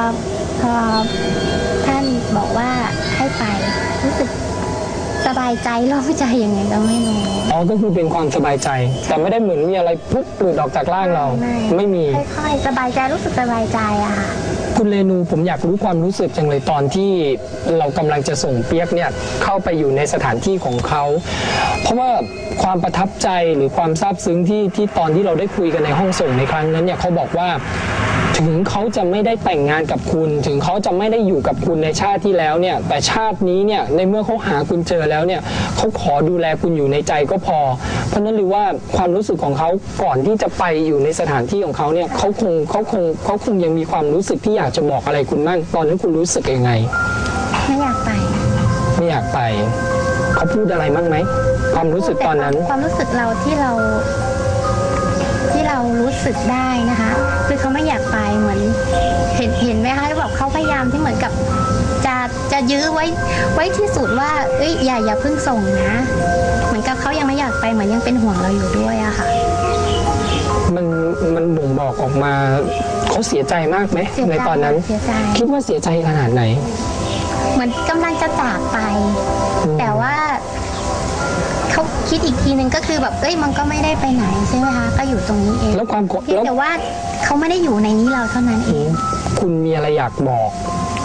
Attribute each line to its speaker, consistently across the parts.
Speaker 1: อพอท่านบอกว่าให้ไปรู้สึกสบายใจโล่งใจยังไงก็ไม่รู้
Speaker 2: อ๋อก็คือเป็นความสบายใจ แต่ไม่ได้เหมือนมีอะไรปุ๊บหลุดออกจากร่างเรา ไม่มี
Speaker 1: ค่อยๆสบายใจรู้สึกสบายใจอะค่ะ
Speaker 2: คุณเรนูผมอยากรู้ความรู้สึกจังเลยตอนที่เรากำลังจะส่งเปียกเนี่ยเข้าไปอยู่ในสถานที่ของเขา เพราะว่าความประทับใจหรือความซาบซึ้งที่ที่ตอนที่เราได้คุยกันในห้องส่งในครั้งนั้นเนี่ยเขาบอกว่า ถึงเขาจะไม่ได้แต่งงานกับคุณ ถึงเขาจะไม่ได้อยู่กับคุณในชาติที่แล้วเนี่ย แต่ชาตินี้เนี่ยในเมื่อเขาหาคุณเจอแล้วเนี่ยเขาขอดูแลคุณอยู่ในใจก็พอ เพราะฉะนั้นหรือว่าความรู้สึกของเขาก่อนที่จะไปอยู่ในสถานที่ของเขาเนี่ยเขาคงเขาคงเขาคงยังมีความรู้สึกที่อยากจะบอกอะไรคุณมั่งตอนนั้นคุณรู้สึกยังไง
Speaker 1: ไม่อยากไป
Speaker 2: ไม่อยากไปเขาพูดอะไรมั่งไหมความรู้สึกตอนนั้น
Speaker 1: แต่ความรู้สึกเราที่เรา ที่เรารู้สึกได้นะคะ คือเขาไม่อยากไปเหมือน เห็นเห็นไหมคะแบบเขาพยายามที่เหมือนกับจะจะยื้อไว้ไว้ที่สุดว่า เอ้ยอย่าอย่าเพิ่งส่งนะ เหมือนกับเขายังไม่อยากไปเหมือนยังเป็นห่วงเราอยู่ด้วยอะค่ะ
Speaker 2: มันมันบ่งบอกออกมาเขาเสียใจมากไหม
Speaker 1: เสียใจ
Speaker 2: ในตอนนั้น
Speaker 1: เสียใจ
Speaker 2: คิดว่าเสียใจขนาดไหน
Speaker 1: เหมือนกำลังจะจากไป
Speaker 2: อืม
Speaker 1: แต่ว่าเขา คิดอีกทีหนึ่งก็คือแบบเอ้ยมันก็ไม่ได้ไปไหนใช่ไหมคะก็อยู่ตรงนี้เอง
Speaker 2: แล้วความกด
Speaker 1: เพียง
Speaker 2: แล้ว
Speaker 1: แต่ว่าเขาไม่ได้อยู่ในนี้เราเท่านั้นเอง
Speaker 2: คุณมีอะไรอยากบอก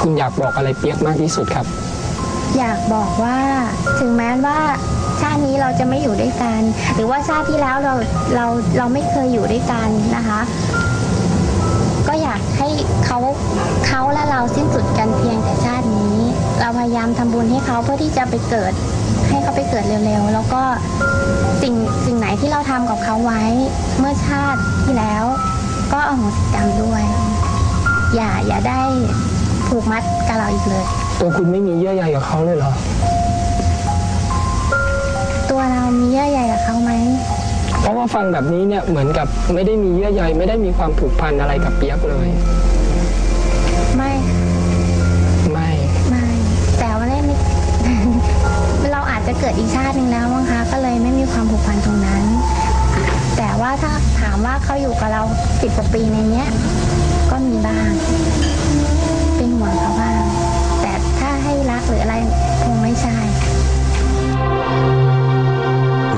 Speaker 2: คุณอยากบอกอะไรเปียกมากที่สุดครับ
Speaker 1: อยากบอกว่าถึงแม้ว่าชาตินี้เราจะไม่อยู่ด้วยกัน หรือว่าชาติที่แล้วเราเราเราไม่เคยอยู่ด้วยกันนะคะ ก็อยากให้เขาเขาและเราสิ้นสุดกันเพียงแต่ชาตินี้ เราพยายามทำบุญให้เขาเพื่อที่จะไปเกิด ให้เขาไปเกิดเร็วๆ แล้วก็สิ่งสิ่งไหนที่เราทำกับเขาไว้เมื่อชาติที่แล้ว ก็อโหสิกรรมด้วย อย่าอย่าได้ผูกมัดกับเราอีกเลย
Speaker 2: ตัวคุณไม่มีเยื่อใยกับเขาเลยเหรอ
Speaker 1: ตัวเรามีเยื่อใยกับเขาไหม
Speaker 2: เพราะว่าฟังแบบนี้เนี่ยเหมือนกับไม่ได้มีเยื่อใยไม่ได้มีความผูกพันอะไรกับเปียกเลย
Speaker 1: ดอีกชาติหนึ่งแล้วมั้งคะก็เลยไม่มีความผูกพันตรงนั้น แต่ว่าถ้าถามว่าเขาอยู่กับเราสิบกว่าปีในเนี้ย ก็มีบ้าง เป็นห่วงเขาบ้าง แต่ถ้าให้รักหรืออะไรคงไม่ใช่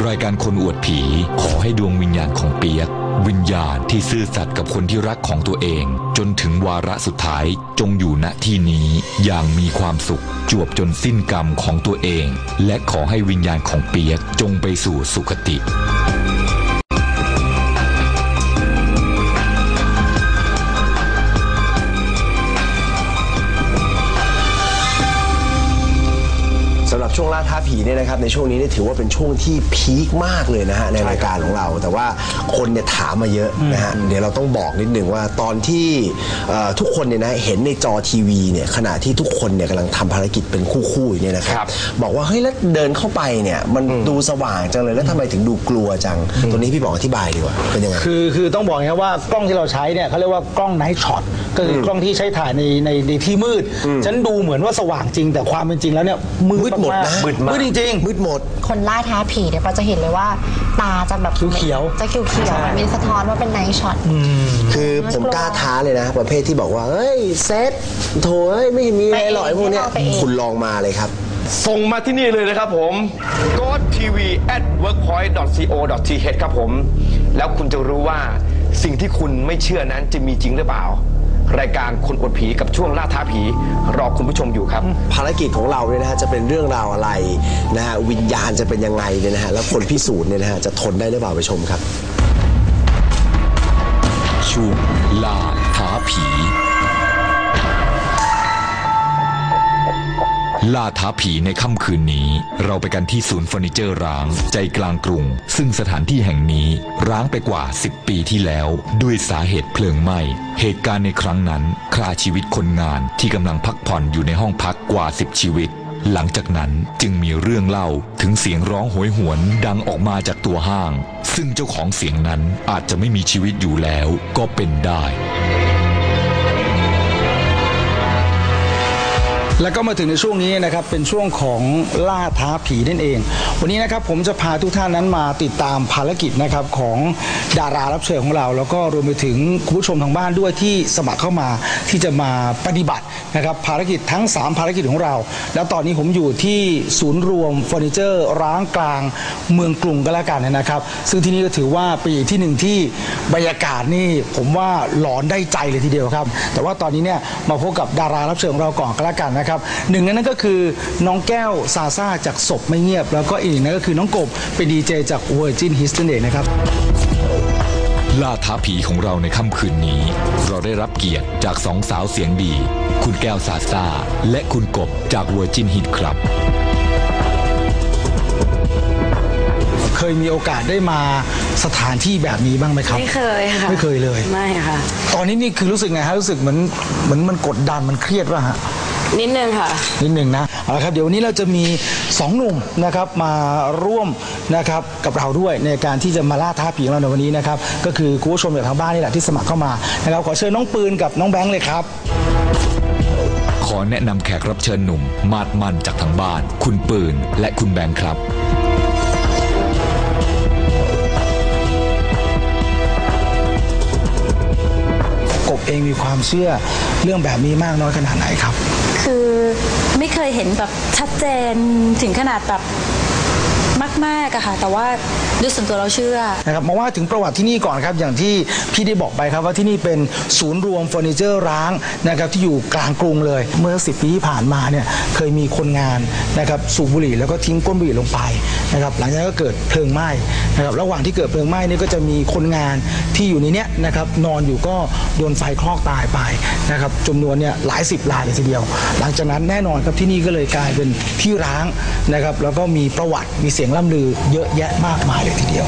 Speaker 3: รายการคนอวดผีขอให้ดวงวิญญาณของเปียก วิญญาณที่ซื่อสัตย์กับคนที่รักของตัวเอง จนถึงวาระสุดท้ายจงอยู่ณที่นี้อย่างมีความสุข จวบจนสิ้นกรรมของตัวเอง และขอให้วิญญาณของเปียกจงไปสู่สุคติ
Speaker 4: ช่วงล่าท้าผีเนี่ยนะครับในช่วงนี้เนี่ยถือว่าเป็นช่วงที่พีคมากเลยนะฮะในรายการของเรา แต่ว่าคนเนี่ยถามมาเยอะนะฮะเดี๋ยวเราต้องบอกนิดนึงว่าตอนที่เอ่อทุกคนเนี่ยนะเห็นในจอทีวีเนี่ยขณะที่ทุกคนเนี่ยกำลังทำภารกิจเป็นคู่ๆอยู่เนี่ยนะครับ
Speaker 2: ครับ
Speaker 4: บอกว่าเฮ้ยแล้วเดินเข้าไปเนี่ยมันดูสว่างจังเลยแล้วทำไมถึงดูกลัวจัง ตัวนี้พี่บอกอธิบายดีกว่าเป็นยังไง
Speaker 5: คือคือต้องบอกอย่างนี้ว่ากล้องที่เราใช้เนี่ยเขาเรียกว่ากล้องไนท์ช็อตก็คือกล้องที่ใช้ถ่ายในในในที่มืด ฉันดูเหมือนว่าสว่างจริงแต่ความเป็นจริงแล้วเนี่ยมื
Speaker 4: มืดหมดา
Speaker 5: ก
Speaker 4: นะ
Speaker 5: ๆมืดจริง
Speaker 4: มืดหมด
Speaker 6: คนล่าท้าผีเนี่ยเราจะเห็นเลยว่า ตาจะแบบ
Speaker 5: เขียวๆ
Speaker 6: จะเขียวเขียวๆมันสะท้อนว่าเป็นไนท์ช็อต
Speaker 4: คือผมกล้าท้าเลยนะ ประเภทที่บอกว่าเฮ้ยเซตโถเอ้ยไม่มีอะไรหรอกไอ้พวกเนี้ย
Speaker 6: ไปเอง
Speaker 4: คุณลองมาเลยครับ
Speaker 7: ส่งมาที่นี่เลยนะครับผม g o t v at workpoint co th ครับผม แล้วคุณจะรู้ว่าสิ่งที่คุณไม่เชื่อนั้นจะมีจริงหรือเปล่า รายการคนอดผีกับช่วงล่าท้าผี รอคุณผู้ชมอยู่ครับ
Speaker 4: ภารกิจของเราเนี่ยนะฮะจะเป็นเรื่องราวอะไรนะฮะวิญญาณจะเป็นยังไงเนี่ยนะฮะแล้วคนพิสูจน์เนี่ยนะฮะจะทนได้หรือเปล่าไปชมครับ
Speaker 3: ช่วงล่าท้าผี ล่าท้าผีในค่ำคืนนี้ เราไปกันที่ศูนย์เฟอร์นิเจอร์ร้าง ใจกลางกรุง ซึ่งสถานที่แห่งนี้ร้างไปกว่า 10 ปีที่แล้ว ด้วยสาเหตุเพลิงไหม้เหตุการณ์ในครั้งนั้นฆ่าชีวิตคนงานที่กำลังพักผ่อนอยู่ในห้องพักกว่า 10 ชีวิตหลังจากนั้นจึงมีเรื่องเล่าถึงเสียงร้องโหยหวนดังออกมาจากตัวห้าง ซึ่งเจ้าของเสียงนั้นอาจจะไม่มีชีวิตอยู่แล้วก็เป็นได้
Speaker 5: แล้วก็มาถึงในช่วงนี้นะครับเป็นช่วงของล่าท้าผีนั่นเอง วันนี้นะครับผมจะพาทุกท่านนั้นมาติดตามภารกิจนะครับของดารารับเชิญของเรา แล้วก็รวมไปถึงคุณผู้ชมทางบ้านด้วยที่สมัครเข้ามาที่จะมาปฏิบัตินะครับภารกิจทั้ง 3 ภารกิจของเรา แล้วตอนนี้ผมอยู่ที่ศูนย์รวมเฟอร์นิเจอร์ ร้างกลางเมืองกรุงก็แล้วกันนะครับ ซึ่งที่นี่ก็ถือว่าปีที่หนึ่งที่บรรยากาศนี่ผมว่าหลอนได้ใจเลยทีเดียวครับ แต่ว่าตอนนี้เนี่ยมาพบกับดารารับเชิญของเราก่อนก็แล้วกันนะครับหนึ่งในนั้นก็คือน้องแก้วซาซาจากศพไม่เงียบ แล้วก็อีกหนึ่งนั่นก็คือน้องกบเป็นดีเจจาก Virgin Hits นั่นเองนะครับ
Speaker 3: ล่าท้าผีของเราในค่ำคืนนี้ เราได้รับเกียรติจากสองสาวเสียงดี คุณแก้วซาซาและคุณกบจากเวอร์จินฮิตครับ
Speaker 5: เคยมีโอกาสได้มาสถานที่แบบนี้บ้างไหมครับ
Speaker 8: ไม่เคยค่ะ
Speaker 5: ไม่เคยเลย
Speaker 8: ไม่ค่ะ
Speaker 5: ตอนนี้นี่คือรู้สึกไงฮะรู้สึกเหมือนเหมือนมันกดดันมันเครียดป่ะฮะ
Speaker 8: นิดนึงค่ะ
Speaker 5: นิดหนึ่งนะเอาละครับเดี๋ยววันนี้เราจะมีสองหนุ่มนะครับมาร่วมนะครับกับเราด้วยในการที่จะมาล่าท้าผีของเราในวันนี้นะครับก็คือคุณผู้ชมจากทางบ้านนี่แหละที่สมัครเข้ามานะครับขอเชิญน้องปืนกับน้องแบงค์เลยครับ
Speaker 3: ขอแนะนำแขกรับเชิญหนุ่ม มาดมันจากทางบ้าน คุณปืนและคุณแบงค์ครับ
Speaker 5: กบเองมีความเชื่อเรื่องแบบนี้มากน้อยขนาดไหนครับ
Speaker 9: คือไม่เคยเห็นแบบชัดเจนถึงขนาดแบบ มากๆอะค่ะ แต่ว่าด้วยส่วนตัวเราเชื่อ
Speaker 5: นะครับมาว่าถึงประวัติที่นี่ก่อนครับอย่างที่พี่ได้บอกไปครับว่าที่นี่เป็นศูนย์รวมเฟอร์นิเจอร์ร้างนะครับที่อยู่กลางกรุงเลย เมื่อ 10 ปีที่ผ่านมาเนี่ยเคยมีคนงานนะครับสูบบุหรี่แล้วก็ทิ้งก้นบุหรี่ลงไปนะครับหลังจากนั้นก็เกิดเพลิงไหม้นะครับระหว่างที่เกิดเพลิงไหม้นี่ก็จะมีคนงานที่อยู่ในเนี้ยนะครับนอนอยู่ก็โดนไฟคลอกตายไปนะครับจำนวนเนี่ยหลายสิบรายเลยทีเดียว หลังจากนั้นแน่นอนครับที่นี่ก็เลยกลายเป็นที่ร้างนะครับแล้วก็มีประวัติมีเสียงล่ำลือเยอะแยะมากมายเลยทีเดียว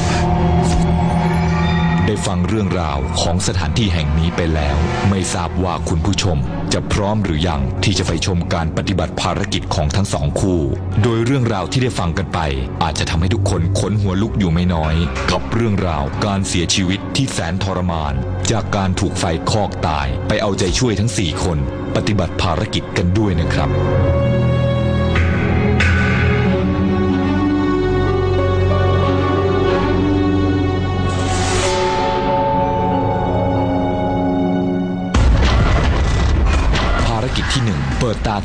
Speaker 3: ได้ฟังเรื่องราวของสถานที่แห่งนี้ไปแล้ว ไม่ทราบว่าคุณผู้ชมจะพร้อมหรือยังที่จะไปชมการปฏิบัติภารกิจของทั้งสองคู่ โดยเรื่องราวที่ได้ฟังกันไป อาจจะทำให้ทุกคนขนหัวลุกอยู่ไม่น้อย กับเรื่องราวการเสียชีวิตที่แสนทรมาน จากการถูกไฟคอกตายไปเอาใจช่วยทั้ง 4 คน ปฏิบัติภารกิจกันด้วยนะครับ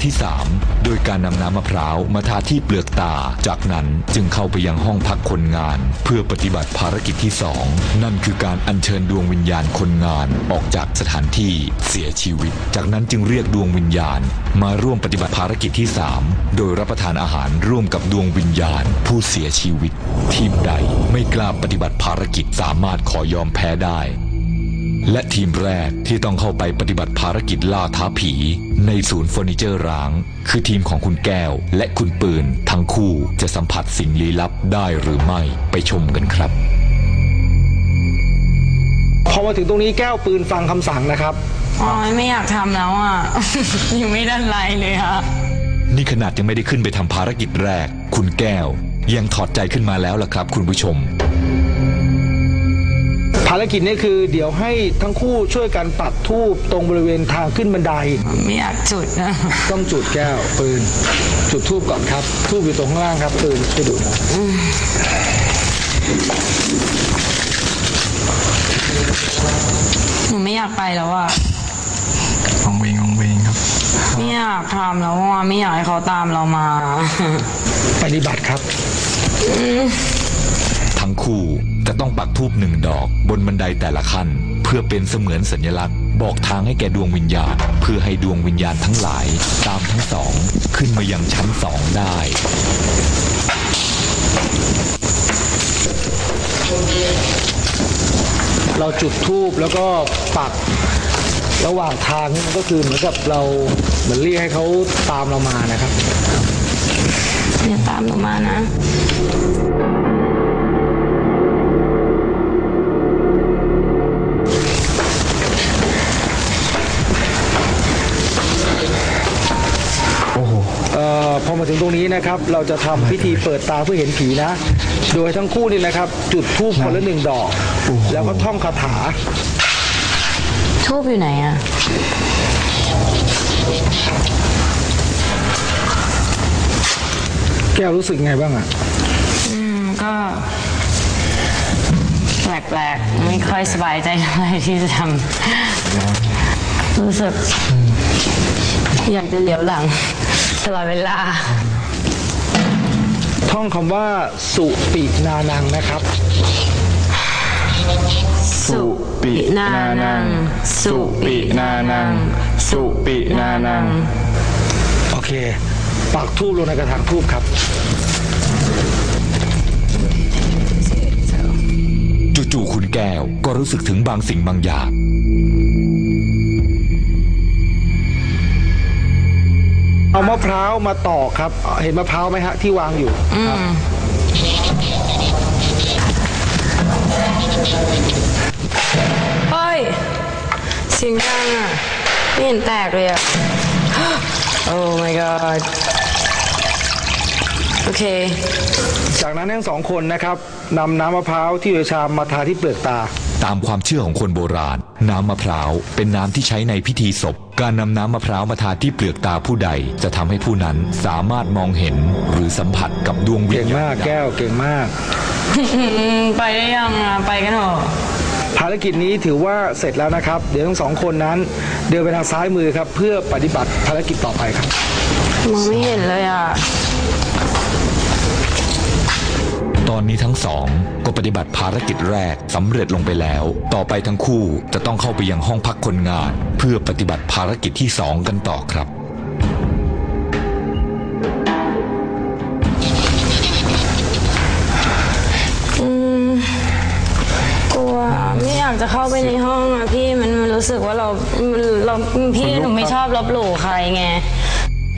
Speaker 3: ที่ 3 โดยการนำน้ำมะพร้าวมาทาที่เปลือกตา จากนั้นจึงเข้าไปยังห้องพักคนงาน เพื่อปฏิบัติภารกิจที่ 2 นั่นคือการอัญเชิญดวงวิญญาณคนงานออกจากสถานที่เสียชีวิต จากนั้นจึงเรียกดวงวิญญาณ มาร่วมปฏิบัติภารกิจที่ 3 โดยรับประทานอาหารร่วมกับดวงวิญญาณ ผู้เสียชีวิต ทีมใดไม่กล้าปฏิบัติภารกิจสามารถขอยอมแพ้ได้ และทีมแรกที่ต้องเข้าไปปฏิบัติภารกิจล่าท้าผี ในศูนย์เฟอร์นิเจอร์ร้าง คือทีมของคุณแก้ว และคุณปืน ทั้งคู่จะสัมผัสสิ่งลี้ลับได้หรือไม่ไปชมกันครับ
Speaker 5: พอมาถึงตรงนี้แก้วปืนฟังคำสั่งนะครับ
Speaker 8: อ๋อไม่อยากทำแล้วอะ ยังไม่ได้ไรเลยค่ะ
Speaker 3: นี่ขนาดยังไม่ได้ขึ้นไปทำภารกิจแรก คุณแก้ว ยังถอดใจขึ้นมาแล้วล่ะครับ คุณผู้ชม
Speaker 5: ภารกิจนี้คือเดี๋ยวให้ทั้งคู่ช่วยกันปักทูบตรงบริเวณทางขึ้นบันได
Speaker 8: ไม่อยากจุดนะ
Speaker 5: ต้องจุดแก้วปืน จุดทูบก่อนครับทูบอยู่ตรงข้างล่างครับปืนช่วยดูหนะ
Speaker 8: หนูไม่อยากไปแล้วอะ
Speaker 2: ของเวงของเวงครับ
Speaker 8: ไม่อยากทำแล้วอะไม่อยากให้เขาตามเรามา
Speaker 5: ปฏิบัติครับ
Speaker 3: ทั้งคู่ จะต้องปักทูบหนึ่งดอกบนบันไดแต่ละขั้น เพื่อเป็นเสมือนสัญลักษณ์ บอกทางให้แก่ดวงวิญญาณ เพื่อให้ดวงวิญญาณทั้งหลาย ตามทั้งสอง ขึ้นมายังชั้นสองได้
Speaker 5: เราจุดทูบแล้วก็ปักระหว่างทางนี่มันก็คือเหมือนกับเราเหมือนเรียกให้เขาตามเรามานะครับ
Speaker 8: อย่าตามหนูมานะ
Speaker 5: ถึงตรงนี้นะครับ เราจะทำพิธีเปิดตาเพื่อเห็นผีนะ โดยทั้งคู่นี่นะครับ จุดทูบคนละหนึ่งดอก แล้วก็ท่องคาถา
Speaker 8: ทูบอยู่ไหนอะ
Speaker 5: ก้วรู้สึกไงบ้างอะ
Speaker 8: อืมก็แปลกๆไม่ค่อยสบายใจเท่าไหร่ที่จะทำรู้สึกอยากจะเหลียวหลัง ตลอดเวลา
Speaker 5: ท่องคำว่าสุปินานังนะครับ
Speaker 8: สุปินานัง สุปินานัง สุปินานัง
Speaker 5: โอเค ปักทูบลงในกระถางทูบครับ
Speaker 3: จู่ๆคุณแก้วก็รู้สึกถึงบางสิ่งบางอย่าง
Speaker 5: เอามะพร้าวมาตอกครับ เห็นมะพร้าวไหมฮะที่วางอยู่ครับ
Speaker 8: เฮ้ยเสียงดังอะไม่เห็นแตกเลยอะ โอ้ my god โอเค
Speaker 5: จากนั้นทั้งสองคนนะครับนำน้ำมะพร้าวที่อยู่ในชามมาทาที่เปลือกตา
Speaker 3: ตามความเชื่อของคนโบราณ น้ำมะพร้าวเป็นน้ำที่ใช้ในพิธีศพ การนำน้ำมะพร้าวมาทาที่เปลือกตาผู้ใด จะทำให้ผู้นั้นสามารถมองเห็นหรือสัมผัสกับดวงวิ
Speaker 5: เก่
Speaker 3: ญ
Speaker 5: ง
Speaker 3: ญาณ
Speaker 5: มากแก้วเก่งมาก
Speaker 8: ไปได้ยังอะไปกันเถอะ
Speaker 5: ภารกิจนี้ถือว่าเสร็จแล้วนะครับ เดี๋ยวทั้งสองคนนั้น เดินไปทางซ้ายมือครับ เพื่อปฏิบัติภารกิจต่อไปครับ
Speaker 8: มองไม่เห็นเลยอะ
Speaker 3: อนนี้ทั้งสองก็ปฏิบัติภารกิจแรกสำเร็จลงไปแล้ว ต่อไปทั้งคู่จะต้องเข้าไปยังห้องพักคนงาน เพื่อปฏิบัติภารกิจที่สองกันต่อครับ
Speaker 8: กลัวไม่อยากจะเข้าไปในห้องอะพี่มันรู้สึกว่าเราเราพี่หนูไม่ชอบลบหลู่ใครไง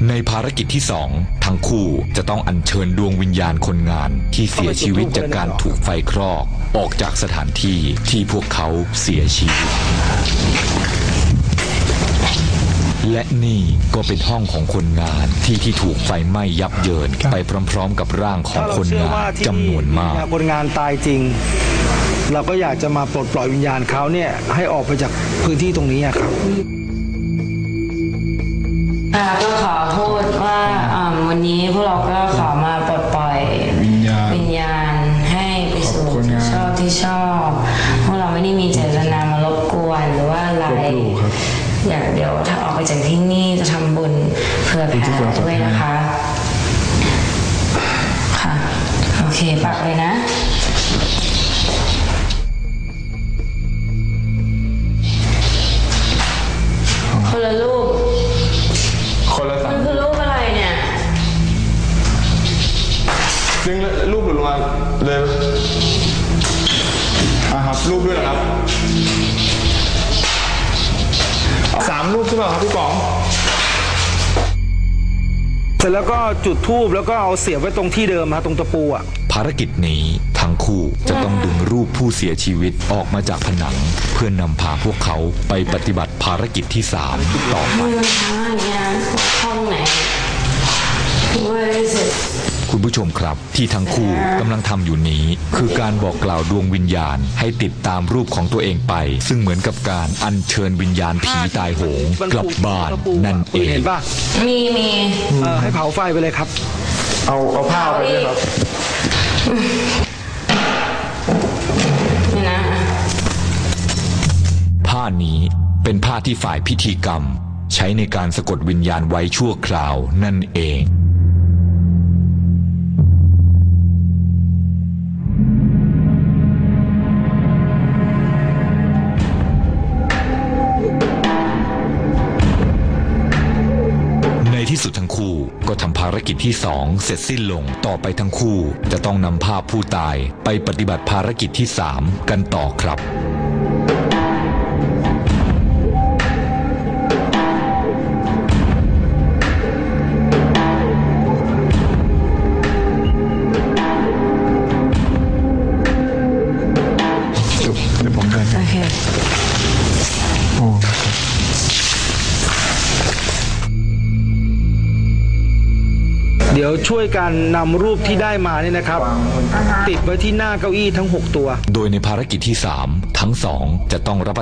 Speaker 3: ในภารกิจที่สองทั้งคู่จะต้องอัญเชิญดวงวิญญาณคนงานที่เสียชีวิตจากการถูกไฟคลอก ออกจากสถานที่ที่พวกเขาเสียชีวิต และนี่ก็เป็นห้องของคนงานที่ที่ถูกไฟไหม้ยับเยินไปพร้อม ๆ กับร่างของ
Speaker 5: ถ้าเรา
Speaker 3: คน
Speaker 5: เชื่องา
Speaker 3: น
Speaker 5: ว่าที่
Speaker 3: จำนวนมาก
Speaker 5: คนงานตายจริง เราก็อยากจะมาปลดปล่อยวิญญาณเขาเนี่ยให้ออกไปจากพื้นที่ตรงนี้อะครับ
Speaker 8: อ่าก็ขอพูดว่าอ่าวันนี้พวกเราก็ขอมาปลดปล่อยวิญญาณ วิญญาณให้ไปสู่ที่ชอบที่ชอบพวกเราไม่ได้มีเจตนามารบกวนหรือว่าอะไรอยากเดี๋ยวถ้าออกไปจากที่นี่จะทำบุญเพื่อแผ่ด้วยนะคะ ค่ะ โอเคปักเลยนะ เล
Speaker 10: ยอะครับรูปด้วยเหรอครับสามรูปใช่เปล่าครับพี่ป๋อง
Speaker 5: เสร็จแล้วก็จุดทูบแล้วก็เอาเสียบไว้ตรงที่เดิมฮะตรงตะปูอะ
Speaker 3: ภารกิจนี้ทั้งคู่จะต้องดึงรูปผู้เสียชีวิตออกมาจากผนัง เพื่อนนำพาพวกเขาไปปฏิบัติภารกิจที่สามต่อไป
Speaker 8: มันช้าอย่างเงี้ยห้องไหน Where is it
Speaker 3: คุณ ผู้ชมครับ ที่ทั้งคู่กำลังทำอยู่นี้ คือการบอกกล่าวดวงวิญญาณ ให้ติดตามรูปของตัวเองไป ซึ่งเหมือนกับการอัญเชิญวิญญาณผีตายโหงกลับบ้านนั่นเอ
Speaker 5: คุณเห็
Speaker 3: ง
Speaker 5: นป่ะ
Speaker 8: มีมี
Speaker 5: เออให้เผาไฟไปเลยครับ
Speaker 10: เอาเอาผ้าไปด้วยครับ
Speaker 8: นี่นะ
Speaker 3: ผ้านี้เป็นผ้าที่ฝ่ายพิธีกรรม ใช้ในการสะกดวิญญาณไว้ชั่วคราวนั่นเอง สุดทั้งคู่ก็ทำภารกิจที่สองเสร็จสิ้นลงต่อไปทั้งคู่ จะต้องนำภาพผู้ตายไปปฏิบัติภารกิจที่สามกันต่อครับ
Speaker 5: ดี๋ยวช่วยกันนำรูปที่ได้มาเนี่ยนะครับ ติดไว้ที่หน้าเก้าอี้ทั้ง 6 ตัว
Speaker 3: โดยในภารกิจที่ 3 ทั้งสองจะต้องรับประ